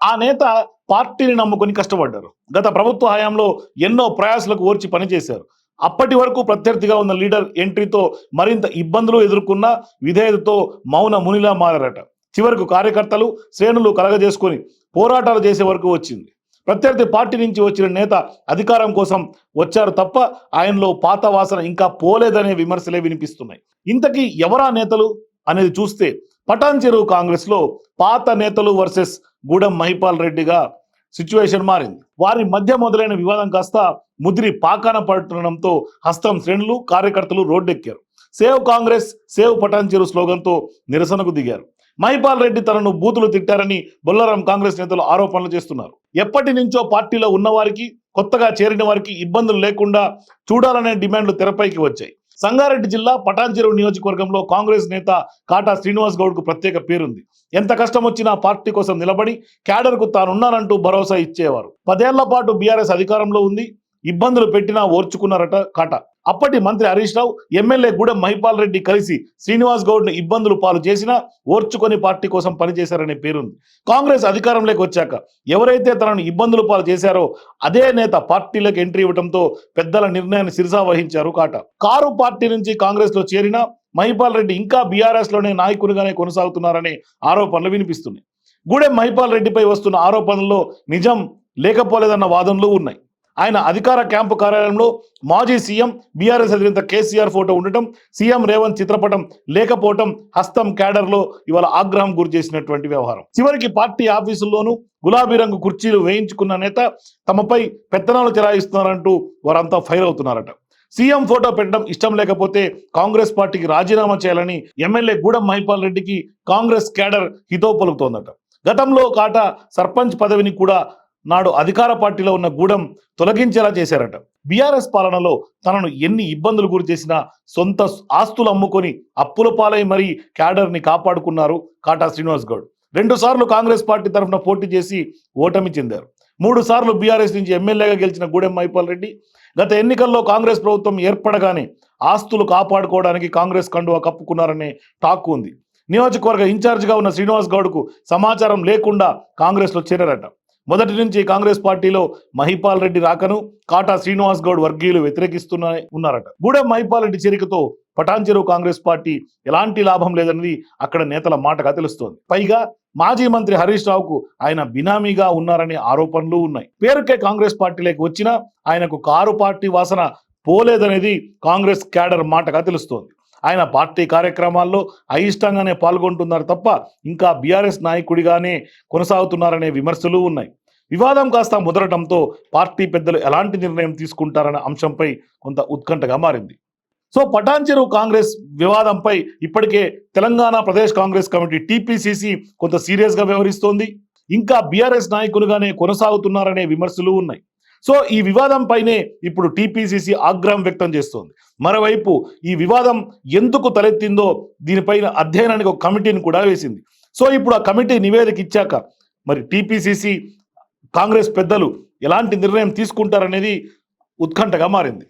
ఆ నేత పార్టీని నమ్ముకొని కష్టపడ్డారు. గత ప్రభుత్వ హయాంలో ఎన్నో ప్రయాసాలకు ఓర్చి పనిచేశారు. అప్పటి వరకు ప్రత్యర్థిగా ఉన్న లీడర్ ఎంట్రీతో మరింత ఇబ్బందులు ఎదుర్కొన్న విధేయతతో మౌన మునిలా మారారట. చివరకు కార్యకర్తలు శ్రేణులు కలగజేసుకొని పోరాటాలు చేసే వరకు వచ్చింది. ప్రత్యర్థి పార్టీ నుంచి వచ్చిన నేత అధికారం కోసం వచ్చారు తప్ప ఆయనలో పాత వాసన ఇంకా పోలేదనే విమర్శలే వినిపిస్తున్నాయి. ఇంతకీ ఎవరా నేతలు అనేది చూస్తే పటాన్ చెరువు కాంగ్రెస్లో పాత నేతలు వర్సెస్ గూడెం మహిపాల్ రెడ్డిగా సిచ్యువేషన్ మారింది. వారి మధ్య మొదలైన వివాదం కాస్త ముదిరి పాకాన పడటంతో హస్తం శ్రేణులు కార్యకర్తలు రోడ్డెక్కారు. Save Congress save Patan Cheruvu స్లోగన్తో నిరసనకు దిగారు. మహిపాల్ రెడ్డి తనను బూతులు తిట్టారని బొల్లారం కాంగ్రెస్ నేతలు ఆరోపణలు చేస్తున్నారు. ఎప్పటి నుంచో పార్టీలో ఉన్నవారికి కొత్తగా చేరిన వారికి ఇబ్బందులు లేకుండా చూడాలనే డిమాండ్లు తెరపైకి వచ్చాయి. సంగారెడ్డి జిల్లా పటాన్చెరువు నియోజకవర్గంలో కాంగ్రెస్ నేత కాటా శ్రీనివాస్ గౌడ్కు ప్రత్యేక పేరుంది. ఎంత కష్టం వచ్చినా పార్టీ కోసం నిలబడి క్యాడర్కు తానున్నానంటూ భరోసా ఇచ్చేవారు. పదేళ్ళ పాటు బీఆర్ఎస్ అధికారంలో ఉంది. ఇబ్బందులు పెట్టినా ఓర్చుకున్నారట కాట. అప్పటి మంత్రి హరీష్ రావు ఎమ్మెల్యే గూడెం మహిపాల్ రెడ్డి కలిసి శ్రీనివాస్ గౌడ్ను ఇబ్బందులు పాలు చేసినా ఓర్చుకొని పార్టీ కోసం పనిచేశారనే పేరుంది. కాంగ్రెస్ అధికారంలోకి వచ్చాక ఎవరైతే తనను ఇబ్బందులు పాలు చేశారో అదే నేత పార్టీలకు ఎంట్రీ ఇవ్వడంతో పెద్దల నిర్ణయాన్ని సిరిసా వహించారు కాట. కారు పార్టీ నుంచి కాంగ్రెస్లో చేరినా చేరిన మహిపాల్ రెడ్డి ఇంకా బీఆర్ఎస్లోనే నాయకునిగానే కొనసాగుతున్నారనే ఆరోపణలు వినిపిస్తున్నాయి. గూడెం మహిపాల్ రెడ్డిపై వస్తున్న ఆరోపణల్లో నిజం లేకపోలేదన్న వాదనలు ఉన్నాయి. ఆయన అధికార క్యాంపు కార్యాలయంలో మాజీ సీఎం బీఆర్ఎస్ అధినేత కేసీఆర్ ఫోటో ఉండటం సీఎం రేవంత్ చిత్రపటం లేకపోవటం హస్తం క్యాడర్లో ఇవాళ ఆగ్రహం గురి చేసినటువంటి వ్యవహారం. చివరికి పార్టీ ఆఫీసుల్లోనూ గులాబీ రంగు కుర్చీలు వేయించుకున్న నేత తమపై పెత్తనాలు చెలాయిస్తున్నారంటూ వారంతా ఫైర్ అవుతున్నారట. సీఎం ఫోటో పెట్టడం ఇష్టం లేకపోతే కాంగ్రెస్ పార్టీకి రాజీనామా చేయాలని ఎమ్మెల్యే గూడెం మహిపాల్ రెడ్డికి కాంగ్రెస్ క్యాడర్ హితో పలుకుతోందట. గతంలో కాట సర్పంచ్ పదవిని కూడా నాడు అధికార పార్టీలో ఉన్న గూడెం తొలగించేలా చేశారట. బీఆర్ఎస్ పాలనలో తనను ఎన్ని ఇబ్బందులు గురి చేసినా సొంత ఆస్తులు అమ్ముకొని అప్పుల పాలై మరీ క్యాడర్ని కాపాడుకున్నారు కాటా శ్రీనివాస్ గౌడ్. రెండు సార్లు కాంగ్రెస్ పార్టీ తరఫున పోటీ చేసి ఓటమి చెందారు. మూడు సార్లు బీఆర్ఎస్ నుంచి ఎమ్మెల్యేగా గెలిచిన గూడెం మైపాల్ రెడ్డి గత ఎన్నికల్లో కాంగ్రెస్ ప్రభుత్వం ఏర్పడగానే ఆస్తులు కాపాడుకోవడానికి కాంగ్రెస్ కండువా కప్పుకున్నారనే టాక్ ఉంది. నియోజకవర్గ ఇన్ఛార్జిగా ఉన్న శ్రీనివాస్ గౌడ్కు సమాచారం లేకుండా కాంగ్రెస్లో చేరారట. మొదటి నుంచి కాంగ్రెస్ పార్టీలో మహిపాల్ రెడ్డి రాకను కాటా శ్రీనివాస్ గౌడ్ వర్గీయులు వ్యతిరేకిస్తున్న ఉన్నారట. గూడెం మహిపాల్ రెడ్డి చేరికతో పటాన్చెరువు కాంగ్రెస్ పార్టీ ఎలాంటి లాభం లేదన్నది అక్కడ నేతల మాటగా తెలుస్తోంది. పైగా మాజీ మంత్రి హరీష్ రావుకు ఆయన బినామీగా ఉన్నారనే ఆరోపణలు ఉన్నాయి. పేరుకే కాంగ్రెస్ పార్టీలోకి వచ్చినా ఆయనకు కారు పార్టీ వాసన పోలేదనేది కాంగ్రెస్ క్యాడర్ మాటగా తెలుస్తోంది. ఆయన పార్టీ కార్యక్రమాల్లో అయిష్టంగానే పాల్గొంటున్నారు తప్ప ఇంకా బీఆర్ఎస్ నాయకుడిగానే కొనసాగుతున్నారనే విమర్శలు ఉన్నాయి. వివాదం కాస్త ముదరటంతో పార్టీ పెద్దలు ఎలాంటి నిర్ణయం తీసుకుంటారనే అంశంపై కొంత ఉత్కంఠగా మారింది. సో పటాన్చెరువు కాంగ్రెస్ వివాదంపై ఇప్పటికే తెలంగాణ ప్రదేశ్ కాంగ్రెస్ కమిటీ టీపీసీసీ కొంత సీరియస్గా వ్యవహరిస్తోంది. ఇంకా బీఆర్ఎస్ నాయకులుగానే కొనసాగుతున్నారనే విమర్శలు ఉన్నాయి. సో ఈ వివాదం పైనే ఇప్పుడు టీపీసీసీ ఆగ్రహం వ్యక్తం చేస్తోంది. మరోవైపు ఈ వివాదం ఎందుకు తలెత్తిందో దీనిపైన అధ్యయనానికి ఒక కమిటీని కూడా వేసింది. సో ఇప్పుడు ఆ కమిటీ నివేదిక ఇచ్చాక మరి టీపీసీసీ కాంగ్రెస్ పెద్దలు ఎలాంటి నిర్ణయం తీసుకుంటారనేది ఉత్కంఠగా మారింది.